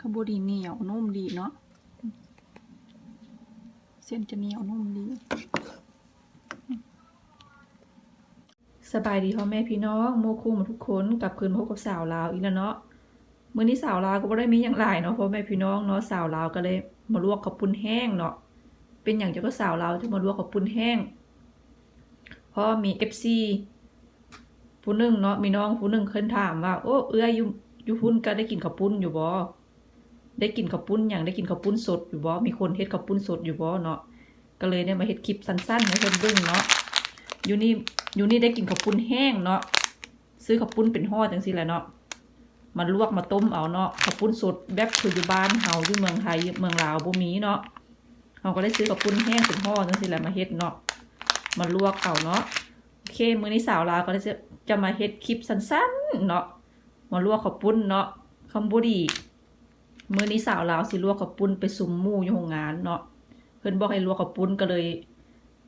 ข้าวบดีเหนียวนุ่มดีเนาะเส้นจะเหนียวนุ่มดี สบายดีพ่อแม่พี่น้องโมคู่หมาทุกคนกลับคืนพบกับสาวลาวอีกแล้วเนาะมื้อนี้สาวลาวก็บ่ได้มีอย่างหลายเนาะพ่อแม่พี่น้องเนาะสาวลาวก็เลยมาลวกข้าวปุ้นแห้งเนาะเป็นอย่างเจ้าก็สาวลาวจะมาลวกข้าวปุ้นแห้งเพราะมี FC ผู้หนึงเนาะมีน้องผู้หนึงเคยถามว่าโอ้เอื้อยอยู่อยู่พุ่นก็ได้กินข้าวปุ้นอยู่บ่ ได้กินข้าวปุ้นอย่างได้กินข้าวปุ้นสดอยู่บ่มีคนเฮ็ดข้าวปุ้นสดอยู่บ่เนาะก็เลยได้มาเฮ็ดคลิปสั้นๆให้เพิ่นเบิ่งเนาะอยู่นี่อยู่นี่ได้กินข้าวปุ้นแห้งเนาะซื้อข้าวปุ้นเป็นห่อจังซี่แหละเนาะมาลวกมาต้มเอาเนาะข้าวปุ้นสดแบบคืออยู่บ้านเฮาอยู่เมืองไทยเมืองลาวบ่มีเนาะเฮาก็ได้ซื้อข้าวปุ้นแห้งเป็นห่อจังซี่แหละมาเฮ็ดเนาะมาลวกเอาเนาะโอเคมื้อนี้สาวลาวก็จะจะมาเฮ็ดคลิปสั้นๆเนาะมาลวกข้าวปุ้นเนาะคำบุดี มื้อนี้สาวลาวสิลวกข้าวปุ้นไปซุมมู่อยู่โรงงานเนาะเพิ่นบอกให้ลวกข้าวปุ้นก็เลย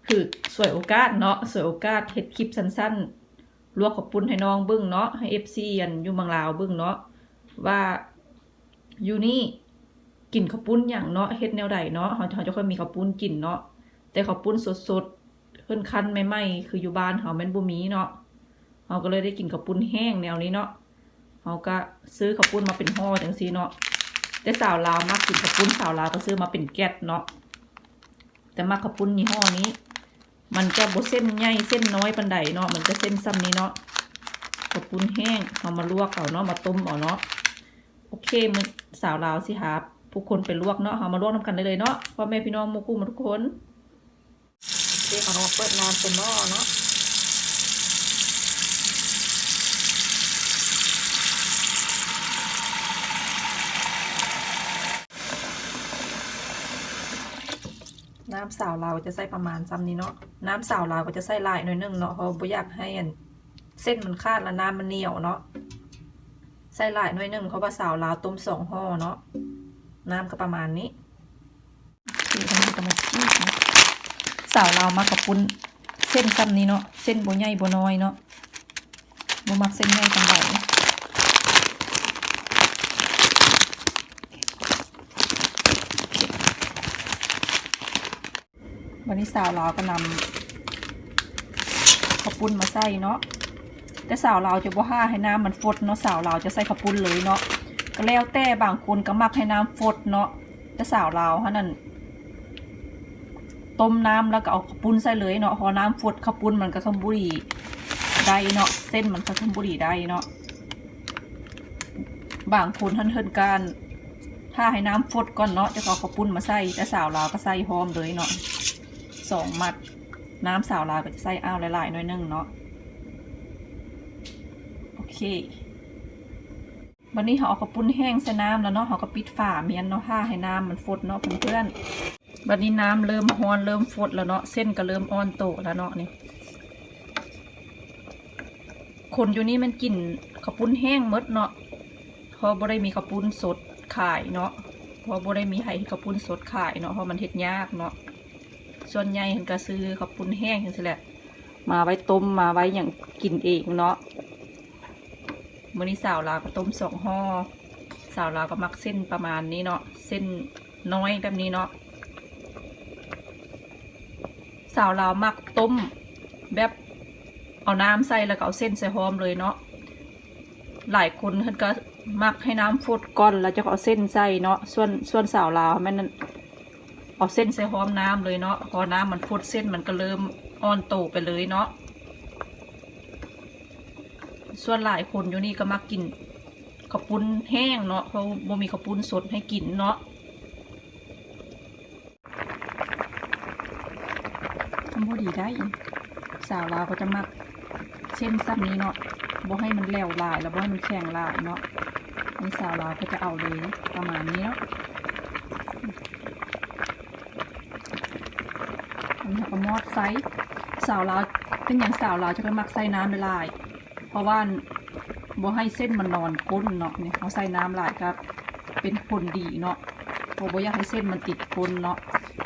คือสวยโอกาสเนาะสวยโอกาสเฮ็ดคลิปสั้นๆลวกข้าวปุ้นให้น้องเบิ่งเนาะให้ FC อันอยู่เมืองลาวเบิ่งเนาะว่าอยู่นี่กินข้าวปุ้นหยังเนาะเฮ็ดแนวใดเนาะเฮาเขาจะค่อยมีข้าวปุ้นกินเนาะแต่ข้าวปุ้นสดๆเพิ่นคั้นใหม่ๆคืออยู่บ้านเฮาแม่นบ่มีเนาะเฮาก็เลยได้กินข้าวปุ้นแห้งแนวนี้เนาะเฮาก็ซื้อข้าวปุ้นมาเป็นห่อจังซี่เนาะ แต่สาวลาวมักกินข้าวปุ้นสาวลาวก็ซื้อมาเป็นแก๊สเนาะแต่มักข้าวปุ้นยี่ห้อนี้ มันจะบ่เส้นใหญ่เส้นน้อยปานใดเนาะมันจะเส้นซ้ำนี้เนาะข้าวปุ้นแห้งเอามาลวกเอาเนาะมาต้มเอาเนาะโอเคมันสาวลาวสิหาผู้คนไปลวกเนาะเอามาลวกนํกันได้เลยเนาะพ่อแม่พี่น้องมู่คู่มาทุกคนเด็กเอาเปิดน้ำเป็นหม้อเนาะ น้ำสาวเราจะใส่ประมาณซ้ำนี้เนาะน้ำสาวเราก็จะใส่ลายหน่อยนึงเนาะเพราะบ่อยากให้เส้นมันขาดแล้วน้ำมันเหนียวเนาะใส่ลายหน่อยนึงเพราะว่าสาวลาต้มสองห่อเนาะน้ำก็ประมาณนี้คือทำให้กำลังชีสเนาะสาวลามักกับปุ้นเส้นซ้ำนี้เนาะเส้นบ่ใหญ่บ่น้อยเนาะบ่มักเส้นใหญ่ปานใด วันนี้สาวลาวก็นำข้าวปุ้นมาใส่เนาะแต่สาวลาวจะบ่ห้าให้น้ำมันฟดเนาะสาวลาวจะใส่ข้าวปุ้นเลยเนาะก็แล้วแต่บางคนก็มักให้น้ำฟดเนาะแต่สาวลาวฮะนั่นต้มน้ำแล้วก็เอาข้าวปุ้นใส่เลยเนาะพอน้ำฟดข้าวปุ้นมันก็ขมบุรีได้เนาะเส้นมันก็ขมบุรีได้เนาะบางคนท่านเทินการถ้าให้น้ำฟดก่อนเนาะจะเอาข้าวปุ้นมาใส่แต่สาวลาวก็ใส่พร้อมเลยเนาะ สองมัด น้ำสาวลาวก็จะใส่อ้าวหลายๆหน่อยนึงเนาะโอเควันนี้เขาเอาข้าวปุ้นแห้งใส่น้ำแล้วเนาะเขาก็ปิดฝาเมียนเนาะถ้าให้น้ำมันฟดเนาะเพื่อนๆบัดนี้น้ำเริ่มฮอนเริ่มฟดแล้วเนาะเส้นก็เริ่มอ่อนโตแล้วเนาะนี่คนอยู่นี่มันกินข้าวปุ้นแห้งมดเนาะเพราะบ่ได้มีข้าวปุ้นสดขายเนาะเพราะบ่ได้มีให้ข้าวปุ้นสดขายเนาะเพราะมันเฮ็ดยากเนาะ ส่วนใหญ่เห็นก็ซื้อข้าปุ้นแห้งจังซี่แหละ มาไว้ต้มมาไว้อย่างกินเองเนาะมื้อนี้สาวลาวก็ต้มสองห่อสาวลาวก็มักเส้นประมาณนี้เนาะเส้นน้อยแบบนี้เนาะสาวลาวมักต้มแบบเอาน้ำใส่แล้วก็เอาเส้นใส่หอมเลยเนาะหลายคนเพิ่นก็มักให้น้ำฟดก่อนแล้วจะเอาเส้นใส่เนาะส่วนส่วนสาวลาวแม่นนั่น เอาเส้นใส่หอมน้ำเลยเนาะพอน้ำมันฟดเส้นมันก็เริ่มอ่อนโตไปเลยเนาะส่วนหลายคนอยู่นี่ก็มักกินข้าวปุ้นแห้งเนาะเพราะบ่มีข้าวปุ้นสดให้กินเนาะทำพอดีได้ สาวลาวก็จะมักเส้นซ้ำนี้เนาะบ่ให้มันแหลวลายแล้วบ่ให้มันแข็งลายเนาะนี่สาวลาวก็จะเอาเลยประมาณนี้เนาะ อันนี้ก็มอดไซส์สาวลาวเป็นอย่างสาวลาวจะก็มักใส่น้ำละลาย เพราะว่าบ่ให้เส้นมันนอนก้นเนาะเนี่ยเขาใส่น้ำลายครับ เป็นผลดีเนาะเพราะบ่อยากให้เส้นมันติดก้นเนาะ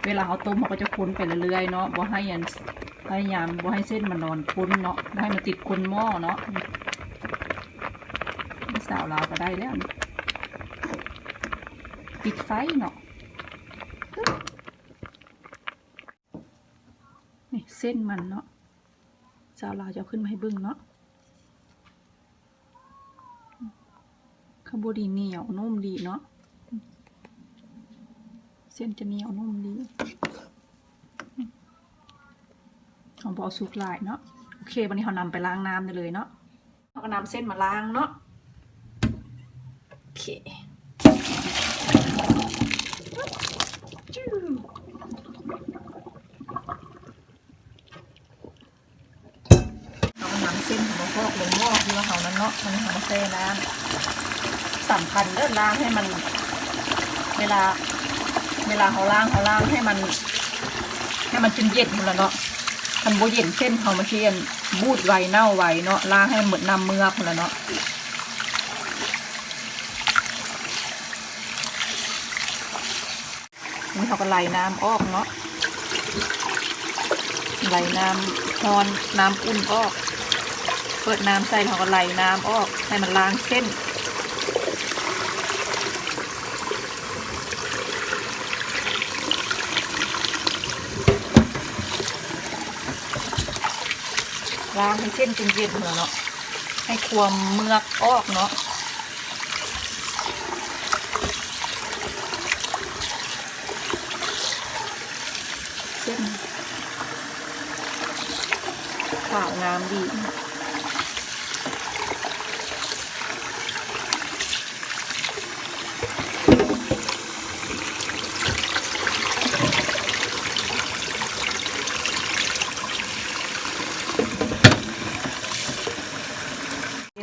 เวลาเขาต้มเขาก็จะค้นไปเรื่อยๆเนาะบ่ให้ยันพยายามบ่ให้เส้นมันนอนคนเนาะบ่ให้มันติดคนหม้อเนาะสาวลาวก็ได้แล้วปิดไฟเนาะนี่เส้นมันเนาะสาวลาวจะขึ้นมาให้บิ่งเนาะข้าวบดีเหนียวนุ่มดีเนาะเส้นจะเหนียวนุ่มดี ของบอสุกลายเนาะโอเควันนี้เรานำไปล้างน้ำได้เลยเนาะเราก็นำเส้นมาล้างเนาะโอเค เอาน้ำเส้นของมะพร้าว ลงหม้อที่ว่าเขานั้นเนาะมันหามาแช่น้ำสำคัญเด้อล้างให้มัน เวลา เวลาเขาล้างเขาล้างให้มัน ให้มันจนเย็นหมดแล้วเนาะคันโบเย็นเส้นเขามาเชียนบูดไวเน่าไวเนาะล้างให้มันหมดน้ำเมือกหมดแล้วเนาะนี่เขาก็ไหลน้ำออกเนาะไหลน้ำฮอนน้ำอุ่นออก เปิดน้ำใส่เราก็ไหลน้ำออกให้มันล้างเส้นล้างให้เส้นจนเย็นเหรอเนาะให้ความเมือกออกเนาะเส้นขาวงามดี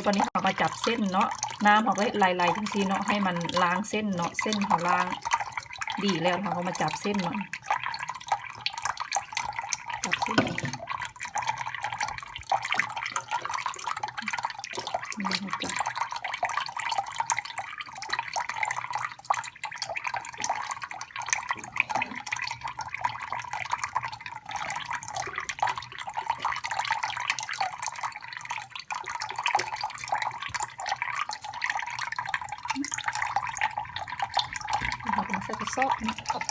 ตอนนี้เรา มาจับเส้นเนาะน้ำเขาก็ไล่ๆทั้งทีเนาะให้มันล้างเส้นเนาะเส้นเขาล้างดีแล้วเขาก็มาจับเส้นเนาะบเส้นมัน นี่นะจ๊ะเรา เป็นใส่กระสอบนะครับ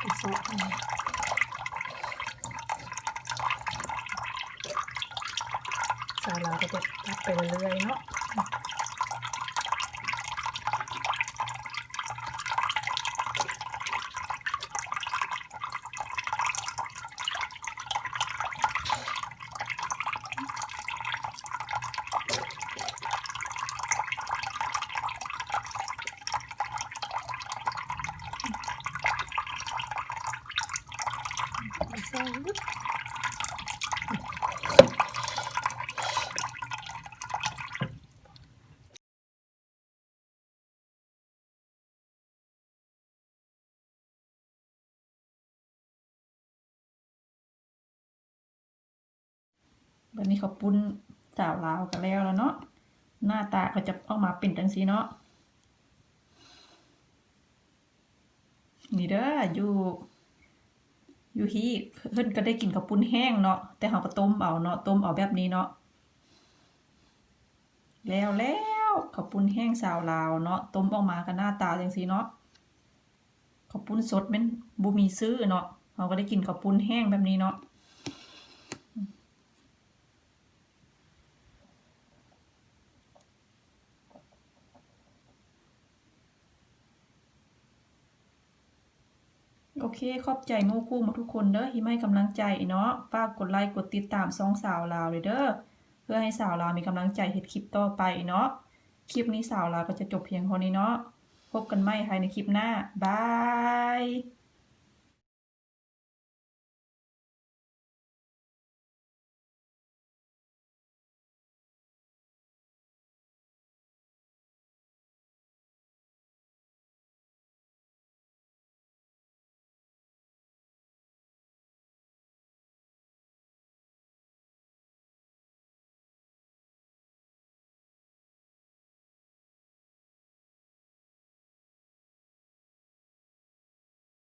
กระสอบอันนี้ สาวเราก็จะตัดไปเรื่อยๆเนาะใส่ลึก แบบนี้เขาปุ้นสาวลาวกันแล้วแล้วเนาะหน้าตาก็จะออกมาเป็นจังสีเนาะนี่เด้ออยู่อยู่ที่เพิ่นก็ได้กินข้าวปุ้นแห้งเนาะแต่เขาก็ต้มเอาเนาะต้มเอาแบบนี้เนาะแล้วแล้วข้าวปุ้นแห้งสาวลาวเนาะต้มออกมาก็หน้าตาจังสีเนาะข้าวปุ้นสดแมันบ่มีซื้อเนาะเขาก็ได้กินข้าวปุ้นแห้งแบบนี้เนาะ เค ขอบใจมู่คู่มาทุกคนเด้อที่ให้กำลังใจเนาะฝากกดไลค์กดติดตามซองสาวลาวเลยเด้อเพื่อให้สาวลาวมีกำลังใจเห็ดคลิปต่อไปเนาะคลิปนี้สาวลาวก็จะจบเพียงเท่านี้เนาะพบกันใหม่ภายในคลิปหน้าบาย